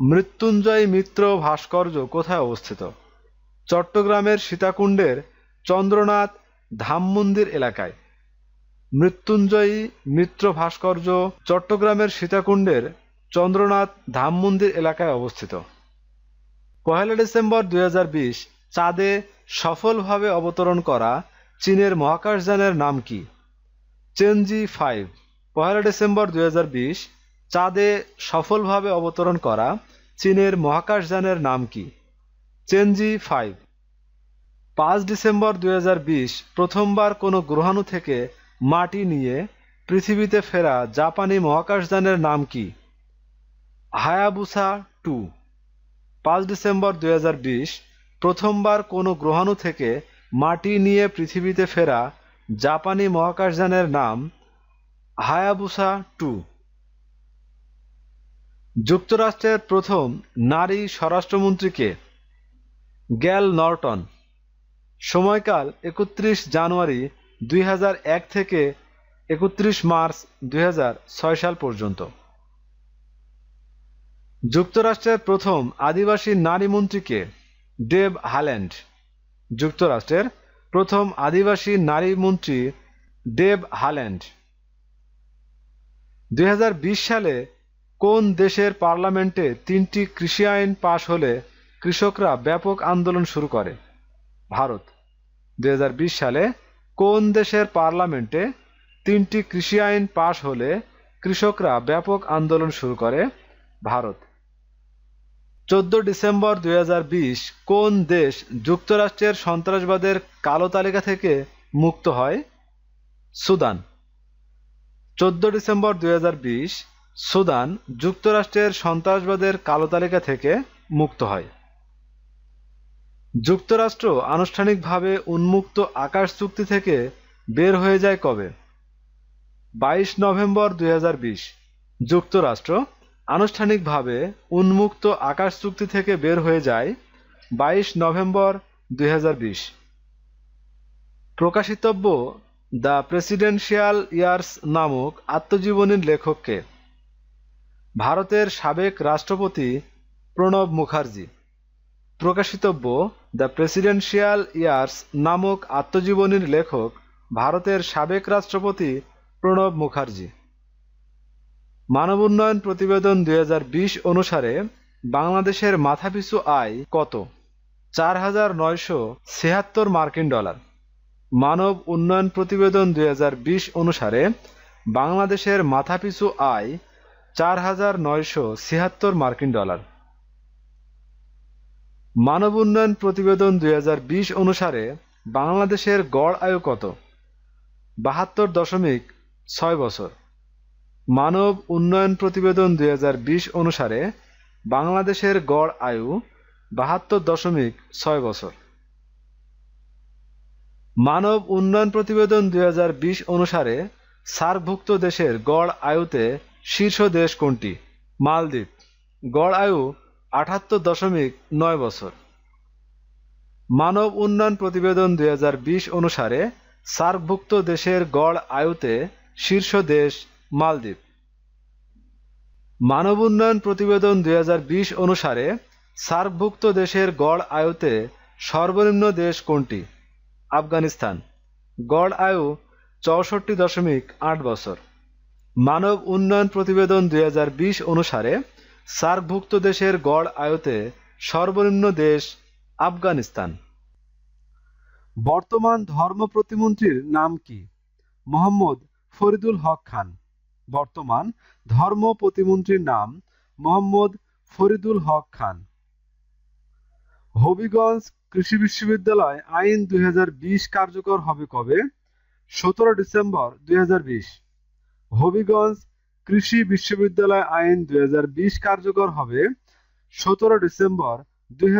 মৃত্যুঞ্জয় মিত্র ভাস্কর্য কোথায় অবস্থিত? চট্টগ্রামের সীতাকুণ্ডের চন্দ্রনাথ ধাম মন্দির এলাকায়। মৃত্যুঞ্জয়ী মিত্র ভাস্কর্য চট্টগ্রামের সীতাকুণ্ডের চন্দ্রনাথ ধাম মন্দির এলাকায় অবস্থিত। পহেলা ডিসেম্বর দুই হাজার বিশ, চাঁদে সফলভাবে অবতরণ করা চীনের মহাকাশযানের নাম কি? চেনজি ফাইভ। পহেলা ডিসেম্বর দুই হাজার বিশ চাঁদে সফলভাবে অবতরণ করা চীনের মহাকাশযানের নাম কি? চেনজি ফাইভ। পাঁচ ডিসেম্বর দু হাজার বিশ প্রথমবার কোনো গ্রহাণু থেকে মাটি নিয়ে পৃথিবীতে ফেরা জাপানি মহাকাশযানের নাম কি? Hayabusa two. পাঁচ ডিসেম্বর দু হাজার বিশ প্রথমবার কোনো গ্রহাণু থেকে মাটি নিয়ে পৃথিবীতে ফেরা জাপানি মহাকাশযানের নাম হায়াবুসা টু। যুক্তরাষ্ট্রের প্রথম নারী স্বরাষ্ট্রমন্ত্রীকে গ্যাল নর্টন। সময়কাল একত্রিশ জানুয়ারি দুই হাজার এক থেকে একত্রিশ মার্চ দুই হাজার ছয় সাল পর্যন্ত। যুক্তরাষ্ট্রের প্রথম আদিবাসী নারী মন্ত্রীকে ডেব হাল্যান্ড। যুক্তরাষ্ট্রের প্রথম আদিবাসী নারী মন্ত্রী ডেব হাল্যান্ড। দুই হাজার বিশ সালে কোন দেশের পার্লামেন্টে তিনটি কৃষি আইন পাশ হলে কৃষকরা ব্যাপক আন্দোলন শুরু করে? ভারত। দুই হাজার বিশ সালে কোন দেশের পার্লামেন্টে তিনটি কৃষি আইন পাশ হলে কৃষকরা ব্যাপক আন্দোলন শুরু করে? ভারত। চোদ্দ ডিসেম্বর দুই হাজার বিশ কোন দেশ যুক্তরাষ্ট্রের সন্ত্রাসবাদের কালো তালিকা থেকে মুক্ত হয়? সুদান। চোদ্দ ডিসেম্বর দুই হাজার বিশ সুদান যুক্তরাষ্ট্রের সন্ত্রাসবাদের কালো তালিকা থেকে মুক্ত হয়। যুক্তরাষ্ট্র আনুষ্ঠানিকভাবে উন্মুক্ত আকাশ চুক্তি থেকে বের হয়ে যায় কবে? বাইশ নভেম্বর দুই যুক্তরাষ্ট্র আনুষ্ঠানিকভাবে উন্মুক্ত আকাশ চুক্তি থেকে বের হয়ে যায় বাইশ নভেম্বর দুই হাজার বিশ। প্রকাশিতব্য দ্য প্রেসিডেন্সিয়াল ইয়ার্স নামক আত্মজীবনীর লেখককে। ভারতের সাবেক রাষ্ট্রপতি প্রণব মুখার্জি। প্রকাশিতব্য দ্য প্রেসিডেন্সিয়াল ইয়ার্স নামক আত্মজীবনীর লেখক ভারতের সাবেক রাষ্ট্রপতি প্রণব মুখার্জি। মানব উন্নয়ন প্রতিবেদন দুই হাজার বিশ অনুসারে বাংলাদেশের মাথাপিছু আয় কত? চার হাজার নয়শো ছিয়াত্তর মার্কিন ডলার। মানব উন্নয়ন প্রতিবেদন দুই হাজার বিশ অনুসারে বাংলাদেশের মাথাপিছু আয় চার হাজার ছিয়াত্তর মার্কিন ডলার। মানব উন্নয়ন প্রতিবেদন দুই হাজার বিশ অনুসারে বাংলাদেশের গড় আয়ু কত? বাহাত্তর দশমিক ছয় বছর। মানব উন্নয়ন প্রতিবেদন দুই হাজার বিশ অনুসারে বাংলাদেশের গড় আয়ু বাহাত্তর দশমিক ছয় বছর। মানব উন্নয়ন প্রতিবেদন দুই হাজার বিশ অনুসারে সার্কভুক্ত দেশের গড় আয়ুতে শীর্ষ দেশ কোনটি? মালদ্বীপ। গড় আয়ু আটাত্তর দশমিক নয় বছর। মানব উন্নয়ন প্রতিবেদন দুই হাজার বিশ অনুসারে সার্কভুক্ত দেশের গড় আয়ুতে শীর্ষ দেশ মালদ্বীপ। মানব উন্নয়ন প্রতিবেদন দুই হাজার বিশ অনুসারে সার্কভুক্ত দেশের গড় আয়ুতে সর্বনিম্ন দেশ কোনটি? আফগানিস্তান। গড় আয়ু চৌষট্টি দশমিক আট বছর। মানব উন্নয়ন প্রতিবেদন দুই হাজার বিশ অনুসারে, সার্কভুক্ত দেশের গড় আয়তে সর্বনিম্ন দেশ আফগানিস্তান। বর্তমান ধর্ম প্রতিমন্ত্রীর নাম কি? মোহাম্মদ ফরিদুল হক খান। বর্তমান ধর্ম প্রতিমন্ত্রীর নাম মোহাম্মদ ফরিদুল হক খান। হবিগঞ্জ কৃষি বিশ্ববিদ্যালয় আইন দুই হাজার বিশ কার্যকর হবে কবে? সতেরো ডিসেম্বর দুই হাজার বিশ। হবিগঞ্জ কৃষি বিশ্ববিদ্যালয় আইন দুই হাজার বিশ কার্যকর হবে সতেরো ডিসেম্বর দুই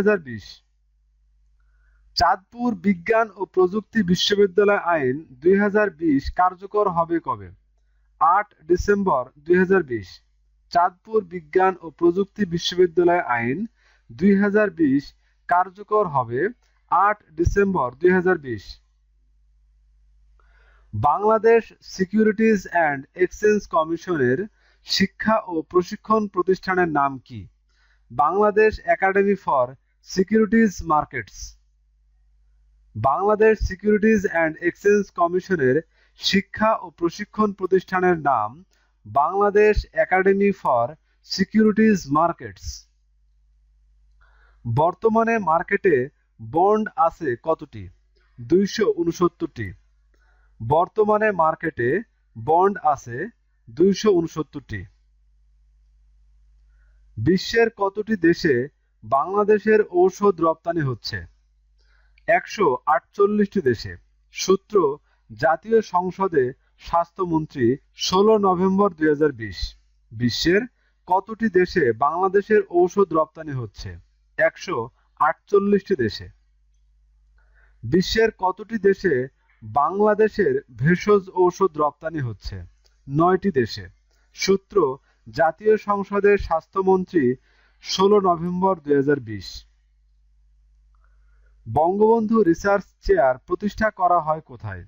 চাঁদপুর বিজ্ঞান ও প্রযুক্তি বিশ্ববিদ্যালয় আইন দুই কার্যকর হবে কবে? আট ডিসেম্বর দুই হাজার বিশ। চাঁদপুর বিজ্ঞান ও প্রযুক্তি বিশ্ববিদ্যালয় আইন দুই হাজার বিশ কার্যকর হবে আট ডিসেম্বর দুই হাজার বিশ। বাংলাদেশ সিকিউরিটিজ অ্যান্ড এক্সচেঞ্জ কমিশনের শিক্ষা ও প্রশিক্ষণ প্রতিষ্ঠানের নাম কি? Bangladesh academy for securities markets. Bangladesh securities and exchange কমিশনের শিক্ষা ও প্রশিক্ষণ প্রতিষ্ঠানের নাম Bangladesh academy for securities markets. বর্তমানে মার্কেটে বন্ড আছে কতটি? দুইশো উনসত্তরটি। বর্তমানে মার্কেটে বন্ড আছে দুইশো উনসত্তরটি। বিশ্বের কতটি দেশে বাংলাদেশের ঔষধ রপ্তানি হচ্ছে? একশো আটচল্লিশটি দেশে। সূত্র, জাতীয় সংসদে স্বাস্থ্যমন্ত্রী ষোলো নভেম্বর দুই বিশ্বের কতটি দেশে বাংলাদেশের ঔষধ রপ্তানি হচ্ছে? একশো আটচল্লিশটি দেশে। বিশ্বের কতটি দেশে বাংলাদেশের ভেষজ ঔষধ রপ্তানি হচ্ছে নয়টি দেশে। সূত্র, জাতীয় সংসদের স্বাস্থ্যমন্ত্রী ষোলো নভেম্বর দুই হাজার বিশ। বঙ্গবন্ধু রিসার্চ চেয়ার প্রতিষ্ঠা করা হয় কোথায়?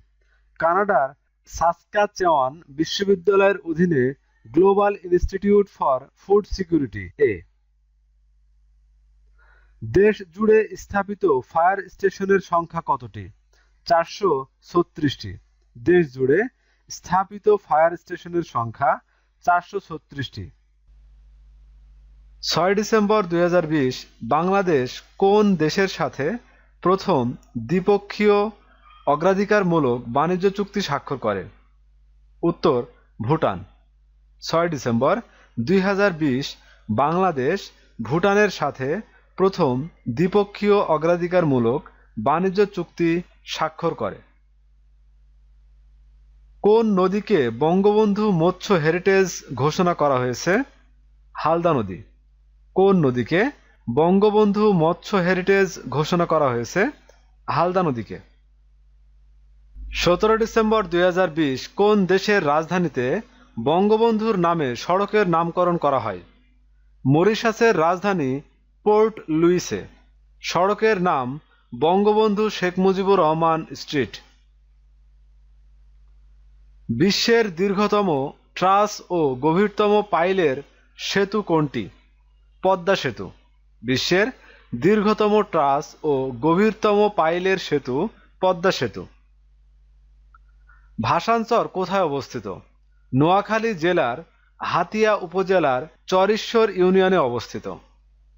কানাডার সাসকাচেওয়ান বিশ্ববিদ্যালয়ের অধীনে global institute for food security, এ। দেশ জুড়ে স্থাপিত ফায়ার স্টেশনের সংখ্যা কতটি? চারশো ছত্রিশটি। দেশ জুড়ে স্থাপিত ফায়ার স্টেশনের সংখ্যা চারশো ছত্রিশটি। ছয় ডিসেম্বর দুই হাজার বিশ, বাংলাদেশ কোন দেশের সাথে প্রথম দ্বিপক্ষীয় অগ্রাধিকারমূলক বাণিজ্য চুক্তি স্বাক্ষর করে? উত্তর, ভুটান। ছয় ডিসেম্বর দুই হাজার বিশ, বাংলাদেশ ভুটানের সাথে প্রথম দ্বিপক্ষীয় অগ্রাধিকারমূলক বাণিজ্য চুক্তি স্বাক্ষর করে। কোন নদীকে বঙ্গবন্ধু মৎস্য হেরিটেজ ঘোষণা করা হয়েছে? হালদা নদী। কোন নদীকে বঙ্গবন্ধু মৎস্য হেরিটেজ ঘোষণা করা হয়েছে? হালদা নদীকে। সতেরো ডিসেম্বর দুই হাজার বিশ, কোন দেশের রাজধানীতে বঙ্গবন্ধুর নামে সড়কের নামকরণ করা হয়? মরিশাসের রাজধানী পোর্ট লুইসে। সড়কের নাম বঙ্গবন্ধু শেখ মুজিবুর রহমান স্ট্রিট। বিশ্বের দীর্ঘতম ট্রাস ও গভীরতম পাইলের সেতু কোনটি? পদ্মা সেতু। বিশ্বের দীর্ঘতম ট্রাস ও গভীরতম পাইলের সেতু পদ্মা সেতু। ভাষাঞ্চর কোথায় অবস্থিত? নোয়াখালী জেলার হাতিয়া উপজেলার চরেশ্বর ইউনিয়নে অবস্থিত।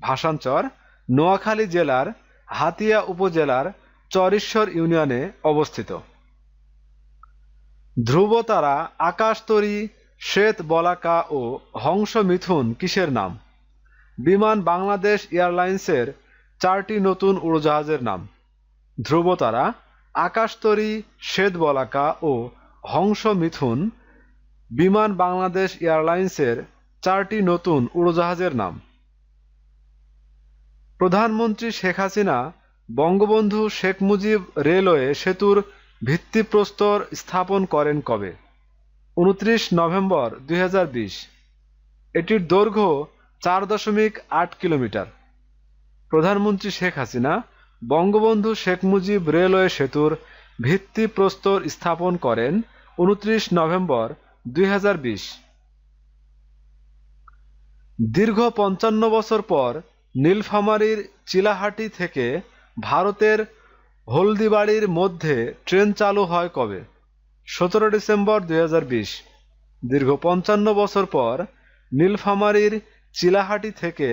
ভাষাঞ্চর নোয়াখালী জেলার হাতিয়া উপজেলার চরেশ্বর ইউনিয়নে অবস্থিত। ধ্রুবতারা আকাশতরী, শ্বেত বলাকা ও হংস মিথুন কিসের নাম? বিমান বাংলাদেশ এয়ারলাইন্সের চারটি নতুন উড়োজাহাজের নাম। ধ্রুবতারা, আকাশতরী, শ্বেত বলাকা ও হংস মিথুন বিমান বাংলাদেশ এয়ারলাইন্সের চারটি নতুন উড়োজাহাজের নাম। প্রধানমন্ত্রী শেখ হাসিনা বঙ্গবন্ধু শেখ মুজিব রেলওয়ে সেতুর ভিত্তিপ্রস্তর স্থাপন করেন কবে? উনত্রিশ নভেম্বর দুই হাজার বিশ। এটির দৈর্ঘ্য চার দশমিক আট কিলোমিটার। প্রধানমন্ত্রী শেখ হাসিনা বঙ্গবন্ধু শেখ মুজিব রেলওয়ে সেতুর ভিত্তিপ্রস্তর স্থাপন করেন উনত্রিশ নভেম্বর দুই হাজার বিশ। দীর্ঘ পঞ্চান্ন বছর পর নীলফামারীর চিলাহাটি থেকে ভারতের হলদিবাড়ির মধ্যে ট্রেন চালু হয় কবে? সতেরো ডিসেম্বর দুই হাজার বিশ। দীর্ঘ পঞ্চান্ন বছর পর নীলফামারীর চিলাহাটি থেকে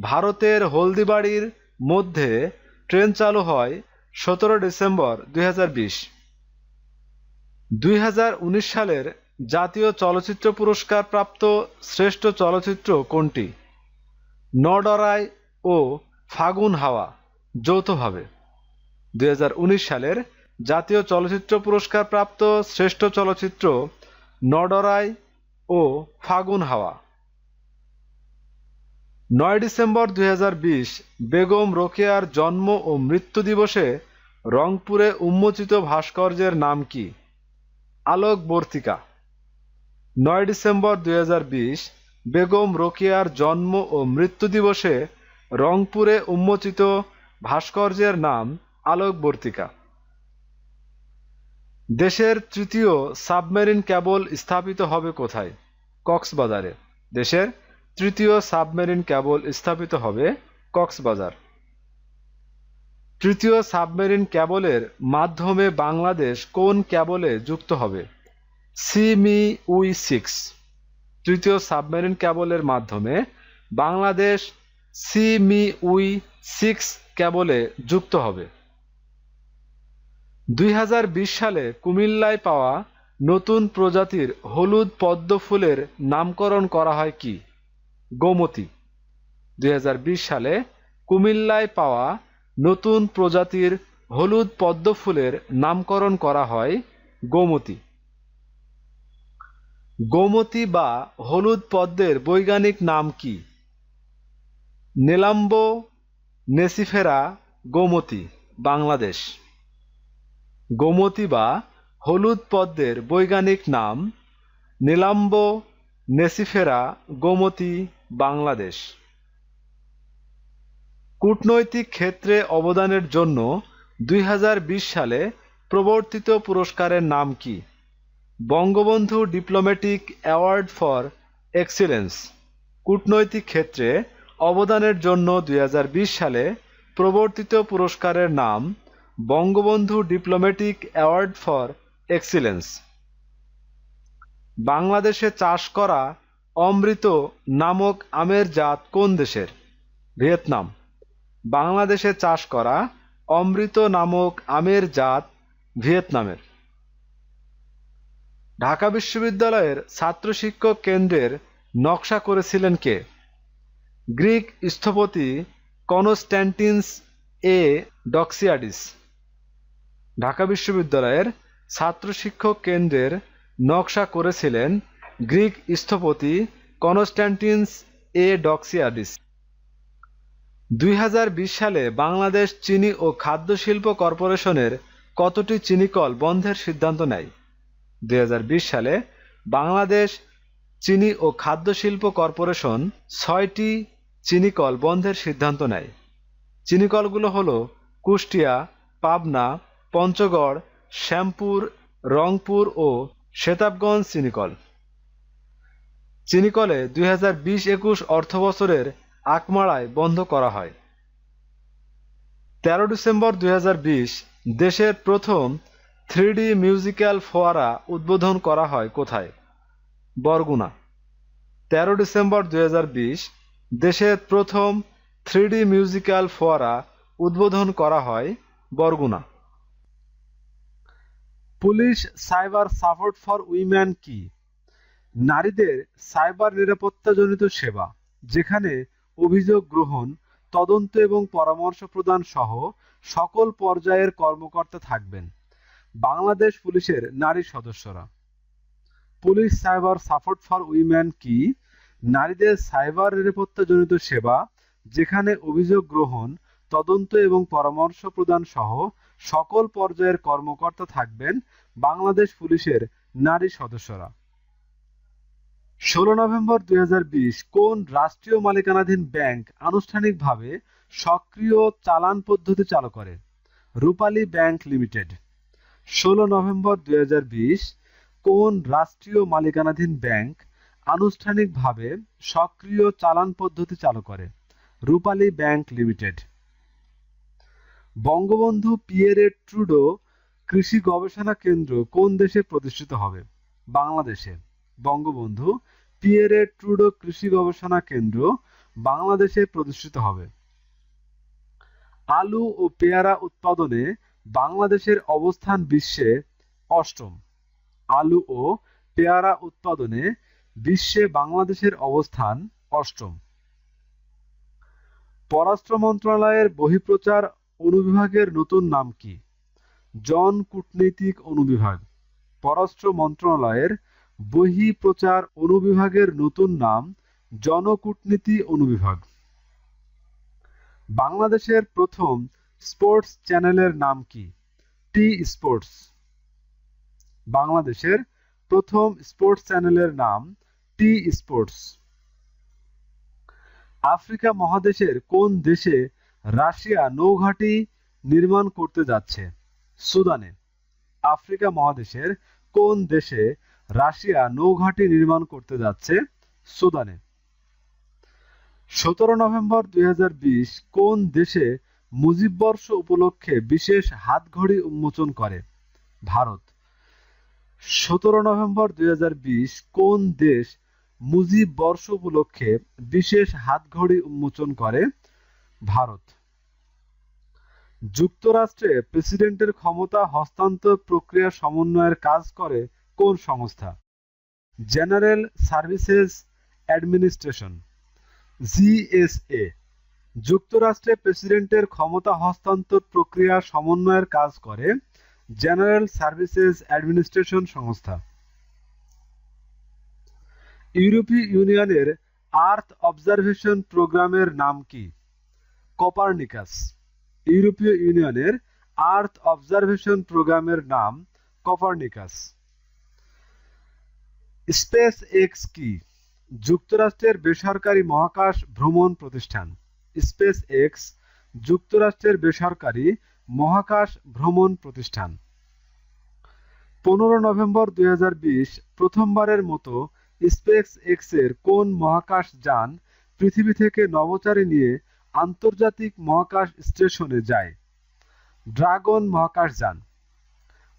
ভারতের হলদিবাড়ির মধ্যে ট্রেন চালু হয় সতেরো ডিসেম্বর দুই দুই সালের জাতীয় চলচ্চিত্র পুরস্কার প্রাপ্ত শ্রেষ্ঠ চলচ্চিত্র কোনটি? নডরাই ও ফাগুন হাওয়া যৌথভাবে। দুই হাজার উনিশ সালের জাতীয় চলচ্চিত্র পুরস্কার প্রাপ্ত শ্রেষ্ঠ চলচ্চিত্র নডরাই ও ফাগুন হাওয়া। নয় ডিসেম্বর দুই হাজার বিশ বেগম রোকেয়ার জন্ম ও মৃত্যু দিবসে রংপুরে উন্মোচিত ভাস্কর্যের নাম কি? আলোকবর্তিকা। নয় ডিসেম্বর দুই হাজার বিশ বেগম রোকেয়ার জন্ম ও মৃত্যু দিবসে রংপুরে উন্মোচিত ভাস্কর্যের নাম আলোকবর্তিকা। দেশের তৃতীয় সাবমেরিন ক্যাবল স্থাপিত হবে কোথায়? কক্সবাজারে। দেশের তৃতীয় সাবমেরিন ক্যাবল স্থাপিত হবে কক্সবাজার। তৃতীয় সাবমেরিন কেবলের মাধ্যমে বাংলাদেশ কোন ক্যাবলে যুক্ত হবে? সিমি উই সিক্স। তৃতীয় সাবমেরিন ক্যাবলের মাধ্যমে বাংলাদেশ সিমি উই সিক্স ক্যাবলে যুক্ত হবে। দুই হাজার বিশ সালে কুমিল্লায় পাওয়া নতুন প্রজাতির হলুদ পদ্ম ফুলের নামকরণ করা হয় কি? গোমতী। দুই হাজার বিশ সালে কুমিল্লায় পাওয়া নতুন প্রজাতির হলুদ পদ্ম ফুলের নামকরণ করা হয় গোমতী। গোমতী বা হলুদ পদ্মের বৈজ্ঞানিক নাম কি? নেলাম্বো নেসিফেরা গোমতী, বাংলাদেশ। গোমতী বা হলুদ পদ্মের বৈজ্ঞানিক নাম নীলাম্বো নেসিফেরা গোমতী, বাংলাদেশ। কূটনৈতিক ক্ষেত্রে অবদানের জন্য দুই হাজার বিশ সালে প্রবর্তিত পুরস্কারের নাম কি? Bangabandhu diplomatic award for excellence কূটনৈতিক ক্ষেত্রে অবদানের জন্য দুই হাজার বিশ সালে প্রবর্তিত পুরস্কারের নাম Bangabandhu diplomatic award for excellence বাংলাদেশে চাষ করা অমৃত নামক আমের জাত কোন দেশের? ভিয়েতনাম। বাংলাদেশে চাষ করা অমৃত নামক আমের জাত ভিয়েতনামের। ঢাকা বিশ্ববিদ্যালয়ের ছাত্র শিক্ষক কেন্দ্রের নকশা করেছিলেন কে? গ্রিক স্থপতি কনস্ট্যান্টিনস এ ডক্সিয়াডিস। ঢাকা বিশ্ববিদ্যালয়ের ছাত্র শিক্ষক কেন্দ্রের নকশা করেছিলেন গ্রিক স্থপতি কনস্ট্যান্টিনস এ ডক্সিয়াডিস। দুই হাজার বিশ সালে বাংলাদেশ চিনি ও খাদ্য শিল্প কর্পোরেশনের কতটি চিনিকল বন্ধের সিদ্ধান্ত নেয়? দুই হাজার বিশ সালে বাংলাদেশ চিনি ও খাদ্য শিল্প কর্পোরেশন ছয়টি চিনিকল বন্ধের সিদ্ধান্ত নেয়। চিনিকলগুলো হলো কুষ্টিয়া, পাবনা, পঞ্চগড়, শ্যামপুর, রংপুর ও সেতাবগঞ্জ চিনিকল চিনিকলে দুই হাজার বিশ একুশ অর্থবছরের আকমাড়ায় বন্ধ করা হয়। তেরো ডিসেম্বর দুই হাজার বিশ দেশের প্রথম থ্রিডি মিউজিক্যাল ফোয়ারা উদ্বোধন করা হয় কোথায়? বরগুনা। তেরো ডিসেম্বর দুই দেশের প্রথম থ্রিডি মিউজিক্যাল ফোয়ারা উদ্বোধন করা হয় Barguna. Police cyber support for women কি? নারীদের সাইবার নিরাপত্তাজনিত সেবা, যেখানে অভিযোগ গ্রহণ, তদন্ত এবং পরামর্শ প্রদান সহ সকল পর্যায়ের কর্মকর্তা থাকবেন। বাংলাদেশ পুলিশের নারী সদস্যরা। Police cyber support for women কি? নারীদের সাইবার নিরাপত্তাজনিত সেবা, যেখানে অভিযোগ গ্রহণ, তদন্ত এবং পরামর্শ প্রদান সহ সকল পর্যায়ের কর্মকর্তা থাকবেন বাংলাদেশ পুলিশের নারী সদস্যরা। ষোলো নভেম্বর দুই হাজার বিশ কোন রাষ্ট্রীয় মালিকানাধীন ব্যাংক আনুষ্ঠানিকভাবে সক্রিয় চালান পদ্ধতি চালু করে? Rupali bank limited. ষোলো নভেম্বর দুই কোন রাষ্ট্রীয় মালিকানাধীন ব্যাংক আনুষ্ঠানিকভাবে সক্রিয় চালান পদ্ধতি চালু করে? Rupali bank limited. Bangabandhu Pierre Trudeau কৃষি গবেষণা কেন্দ্র কোন দেশে প্রতিষ্ঠিত হবে? বাংলাদেশে। বঙ্গবন্ধু পিয়েরে ট্রুডো কৃষি গবেষণা কেন্দ্র বাংলাদেশে প্রতিষ্ঠিত হবে। আলু ও পেয়ারা উৎপাদনে বাংলাদেশের অবস্থান বিশ্বে অষ্টম। আলু ও পেয়ারা উৎপাদনে বিশ্বে বাংলাদেশের অবস্থান অষ্টম। পররাষ্ট্র মন্ত্রণালয়ের বহিঃপ্রচার অনুবিভাগের নতুন নাম কি? জন কূটনৈতিক অনুবিভাগ। পররাষ্ট্র মন্ত্রণালয়ের বহিঃপ্রচার অনুবিভাগের নতুন নাম জনকূটনীতি অনুবিভাগ। বাংলাদেশের প্রথম স্পোর্টস চ্যানেলের নাম কি? টি স্পোর্টস বাংলাদেশের প্রথম স্পোর্টস চ্যানেলের নাম টি স্পোর্টস আফ্রিকা মহাদেশের কোন দেশে রাশিয়া নৌঘাঁটি নির্মাণ করতে যাচ্ছে? সুদানে। আফ্রিকা মহাদেশের কোন দেশে রাশিয়া নৌঘাঁটি নির্মাণ করতে যাচ্ছে? সুদানে। সতেরো নভেম্বর দুই হাজার বিশ কোন দেশে মুজিববর্ষ উপলক্ষে বিশেষ হাতঘড়ি উন্মোচন করে ভারত। সতেরো নভেম্বর দুই হাজার বিশ কোন দেশ মুজিব বর্ষ উপলক্ষে বিশেষ হাতঘড়ি উন্মোচন করে? ভারত। যুক্তরাষ্ট্রে প্রেসিডেন্টের ক্ষমতা হস্তান্তর প্রক্রিয়া সমন্বয়ের কাজ করে কোন সংস্থা? জেনারেল সার্ভিসেস অ্যাডমিনিস্ট্রেশন জিএসএ যুক্তরাষ্ট্রে প্রেসিডেন্টের ক্ষমতা হস্তান্তর প্রক্রিয়া সমন্বয়ের কাজ করে জেনারেল সার্ভিসেস অ্যাডমিনিস্ট্রেশন সংস্থা। ইউরোপীয় ইউনিয়নের আর্থ অবজারভেশন প্রোগ্রামের নাম কি? কপারনিকাস। ইউরোপীয় ইউনিয়নের আর্থ অবজারভেশন প্রোগ্রামের নাম কপারনিকাস। স্পেস এক্স কি? যুক্তরাষ্ট্রের বেসরকারি মহাকাশ ভ্রমণ প্রতিষ্ঠান। স্পেস এক্স যুক্তরাষ্ট্রের বেসরকারি মহাকাশ ভ্রমণ প্রতিষ্ঠান। পনেরো নভেম্বর দুই হাজার বিশ প্রথমবারের মতো স্পেস এক্সের কোন মহাকাশ যান পৃথিবী থেকে নভোচারী নিয়ে আন্তর্জাতিক মহাকাশ স্টেশনে যায়? ড্রাগন মহাকাশ যান।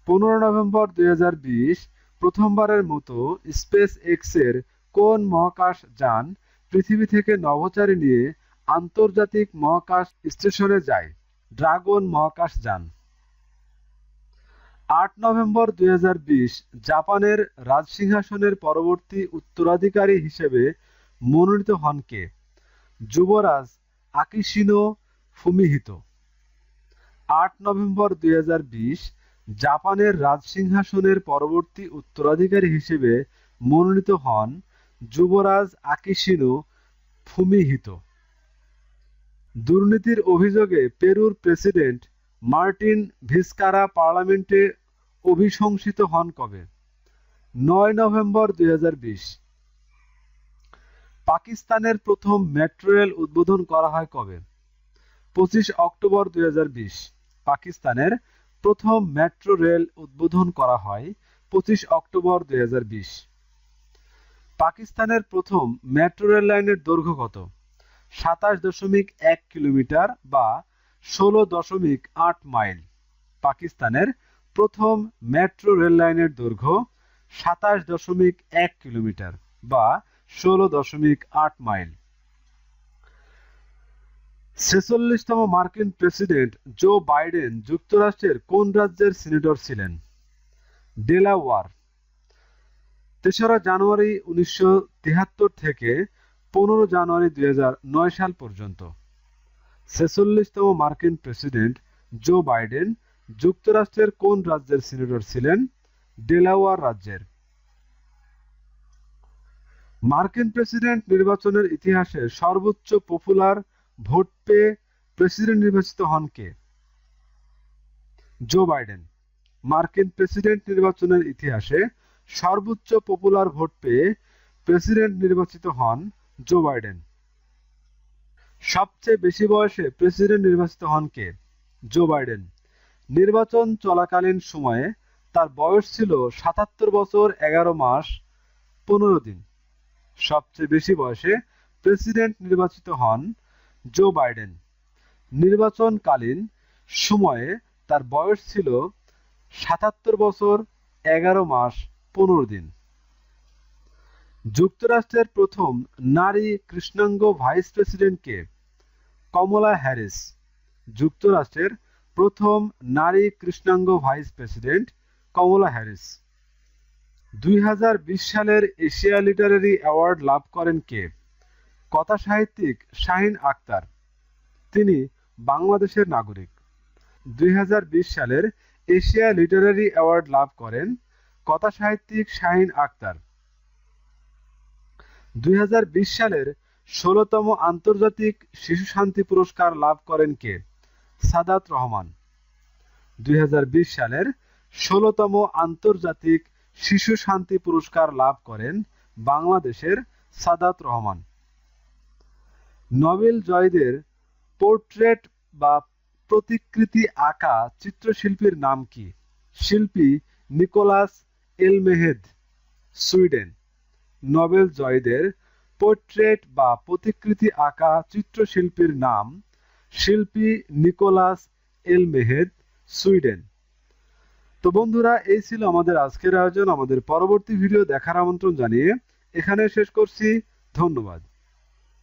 পনেরো নভেম্বর দুই হাজার বিশ প্রথমবারের মতো স্পেস এক্সের কোন মহাকাশ যান পৃথিবী থেকে নভোচারী নিয়ে আন্তর্জাতিক মহাকাশ স্টেশনে যায় ড্রাগন মহাকাশ যান। আট নভেম্বর দুই হাজার বিশ জাপানের রাজসিংহাসনের পরবর্তী উত্তরাধিকারী হিসেবে মনোনীত হন কে? যুবরাজ আকিশিনো ফুমিহিতো। আট নভেম্বর দুই হাজার বিশ জাপানের রাজসিংহাসনের পরবর্তী উত্তরাধিকারী হিসেবে মনোনীত হন যুবরাজ আকিশিনো ফুমিহিতো। দুর্নীতির অভিযোগে পেরুর প্রেসিডেন্ট মার্টিন ভিসকারা পার্লামেন্টে অভিশংসিত হন কবে? নয় নভেম্বর দুই পাকিস্তানের প্রথম মেট্রো রেল উদ্বোধন করা হয় কবে? পঁচিশ অক্টোবর দুই হাজার বিশ। পাকিস্তানের প্রথম মেট্রো রেল উদ্বোধন করা হয় পঁচিশ অক্টোবর দুই হাজার বিশ। পাকিস্তানের প্রথম মেট্রো রেল লাইনের দৈর্ঘ্য কত? সাতাশ দশমিক এক কিলোমিটার বা ষোলো দশমিক আট মাইল। পাকিস্তানের প্রথম মেট্রো রেল লাইনের দৈর্ঘ্য সাতাশ দশমিক এক কিলোমিটার বা ষোলো দশমিক আট মাইল। ছেচল্লিশতম মার্কিন প্রেসিডেন্ট জো বাইডেন যুক্তরাষ্ট্রের কোন রাজ্যের সিনেটর ছিলেন? ডেলাওয়ার। তেসরা জানুয়ারি উনিশশো থেকে পনেরো জানুয়ারি দুই নয় সাল পর্যন্ত। ছেচল্লিশতম মার্কিন প্রেসিডেন্ট জো বাইডেন যুক্তরাষ্ট্রের কোন রাজ্যের সিনেটর ছিলেন? ডেলাওয়ার রাজ্যের। মার্কিন প্রেসিডেন্ট নির্বাচনের ইতিহাসে সর্বোচ্চ পপুলার ভোট পেয়ে প্রেসিডেন্ট নির্বাচিত হন কে? Joe Biden. মার্কিন প্রেসিডেন্ট নির্বাচনের ইতিহাসে সর্বোচ্চ পপুলার ভোট পেয়ে প্রেসিডেন্ট নির্বাচিত হন জো বাইডেন। সবচেয়ে বেশি বয়সে প্রেসিডেন্ট নির্বাচিত হন কে? Joe Biden. নির্বাচন চলাকালীন সময়ে তার বয়স ছিল সাতাত্তর বছর এগারো মাস পনেরো দিন। সবচেয়ে বেশি বয়সে প্রেসিডেন্ট নির্বাচিত হন জো বাইডেন। নির্বাচনকালীন সময়ে তার বয়স ছিল সাতাত্তর বছর এগারো মাস পনেরো দিন। যুক্তরাষ্ট্রের প্রথম নারী কৃষ্ণাঙ্গ ভাইস প্রেসিডেন্ট কে কমলা হ্যারিস, যুক্তরাষ্ট্রের প্রথম নারী কৃষ্ণাঙ্গ ভাইস প্রেসিডেন্ট কমলা হ্যারিস। দুই হাজার বিশ সালের এশিয়া লিটারেরি অ্যাওয়ার্ড লাভ করেন কে? কথা সাহিত্যিক শাহিন আক্তার। তিনি বাংলাদেশের নাগরিক। দুই হাজার বিশ সালের এশিয়া লিটারারি অ্যাওয়ার্ড লাভ করেন কথা সাহিত্যিক শাহিন আক্তার। দুই হাজার বিশ সালের ষোলতম আন্তর্জাতিক শিশু শান্তি পুরস্কার লাভ করেন কে? সাদাত রহমান। দুই হাজার বিশ সালের ষোলতম আন্তর্জাতিক শিশু শান্তি পুরস্কার লাভ করেন বাংলাদেশের সাদাত রহমান। নোবেল জয়দের পোর্ট্রেট বা প্রতিকৃতি আঁকা চিত্রশিল্পীর নাম কি? শিল্পী নিকোলাস এলমেহেদ, সুইডেন। নোবেল জয়দের পোর্ট্রেট বা প্রতিকৃতি আঁকা চিত্রশিল্পীর নাম শিল্পী নিকোলাস এলমেহেদ, সুইডেন। তো বন্ধুরা, এই ছিল আমাদের আজকের আয়োজন। আমাদের পরবর্তী ভিডিও দেখার আমন্ত্রণ জানিয়ে এখানে শেষ করছি। ধন্যবাদ।